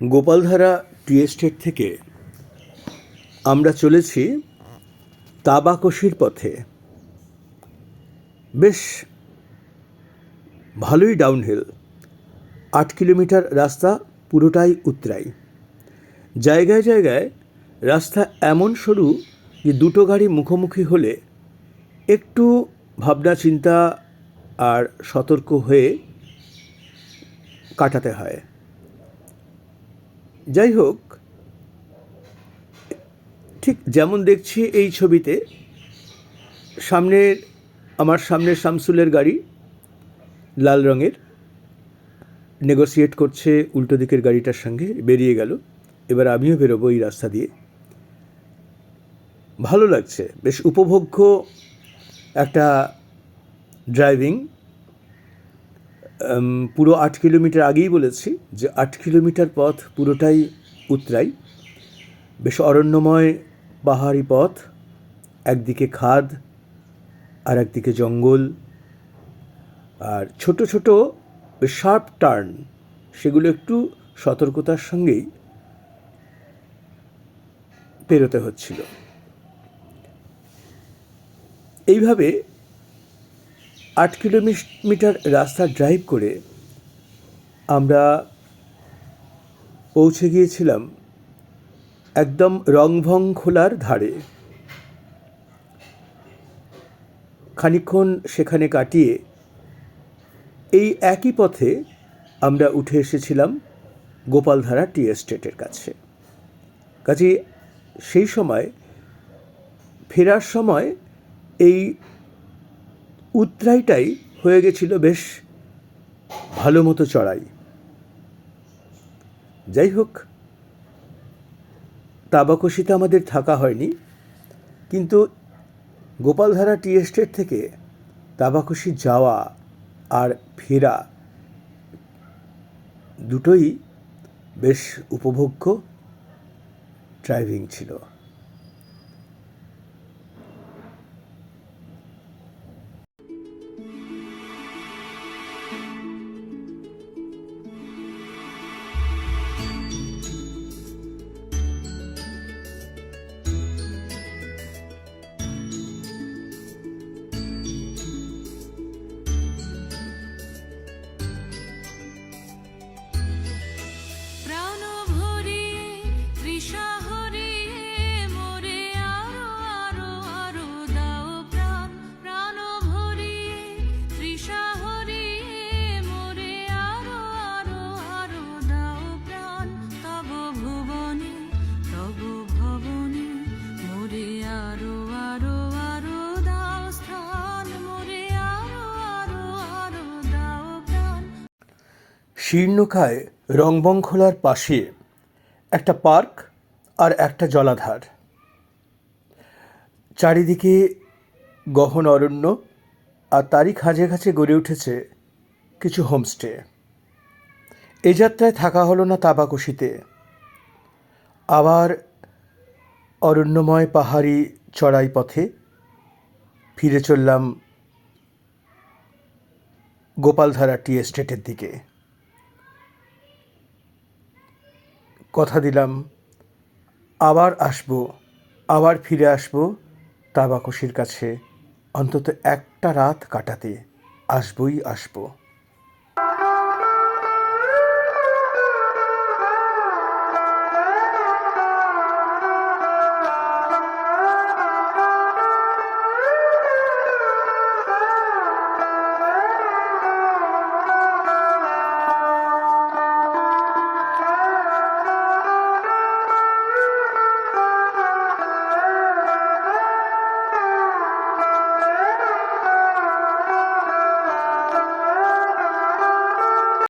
Gopaldhara tea estate থেকে আমরা চলেছি তাবাকশির পথে। বেশ ভালোই ডাউনহিল আট কিলোমিটার রাস্তা, পুরোটাই উতরাই জায়গায় জায়গায় রাস্তা এমন সরু যে দুটো গাড়ি মুখোমুখি হলে একটু ভাবনা চিন্তা আর সতর্ক হয়ে কাটাতে হয়। যাই হোক ঠিক যেমন দেখছি এই ছবিতে, সামনের, আমার সামনের শামসুলের গাড়ি, লাল রঙের নেগোসিয়েট করছে উল্টো দিকের গাড়িটার সঙ্গে, বেরিয়ে গেল। এবার আমিও বেরোবো এই রাস্তা দিয়ে। ভালো লাগছে, বেশ উপভোগ্য একটা ড্রাইভিং পুরো আট কিলোমিটার আগেই বলেছি যে আট কিলোমিটার পথ পুরোটাই উতরাই বেশ অরণ্যময় পাহাড়ি পথ, একদিকে খাদ আর একদিকে জঙ্গল। আর ছোট ছোট শার্প টার্ন, সেগুলো একটু সতর্কতার সঙ্গেই পেরোতে হচ্ছিল। এইভাবে আট কিলোমিটার রাস্তা ড্রাইভ করে আমরা পৌঁছে গিয়েছিলাম একদম রংভং খোলার ধারে। খানিকক্ষণ সেখানে কাটিয়ে এই একই পথে আমরা উঠে এসেছিলাম গোপালধারা টি এস্টেটের কাছে। কাজে সেই সময় ফেরার সময় এই উতরাইটাই হয়ে গেছিল বেশ ভালো মতো চড়াই। যাই হোক তাবাকশিতে আমাদের থাকা হয়নি, কিন্তু গোপালধারা টি এস্টেট থেকে তাবাকশি যাওয়া আর ফেরা দুটোই বেশ উপভোগ্য ড্রাইভিং ছিল। শীর্ণকায় রংবংখোলার পাশে একটা পার্ক আর একটা জলাধার। চারিদিকে গহন অরণ্য আর তারই খাঁজে খাঁজে গড়ে উঠেছে কিছু হোমস্টে। এ যাত্রায় থাকা হলো না তাবাকশিতে আবার অরণ্যময় পাহাড়ি চড়াই পথে ফিরে চললাম গোপালধারা টি এস্টেটের দিকে। কথা দিলাম, আবার আসব, আবার ফিরে আসব তাবাকশির কাছে। অন্তত একটা রাত কাটাতে আসবই আসব।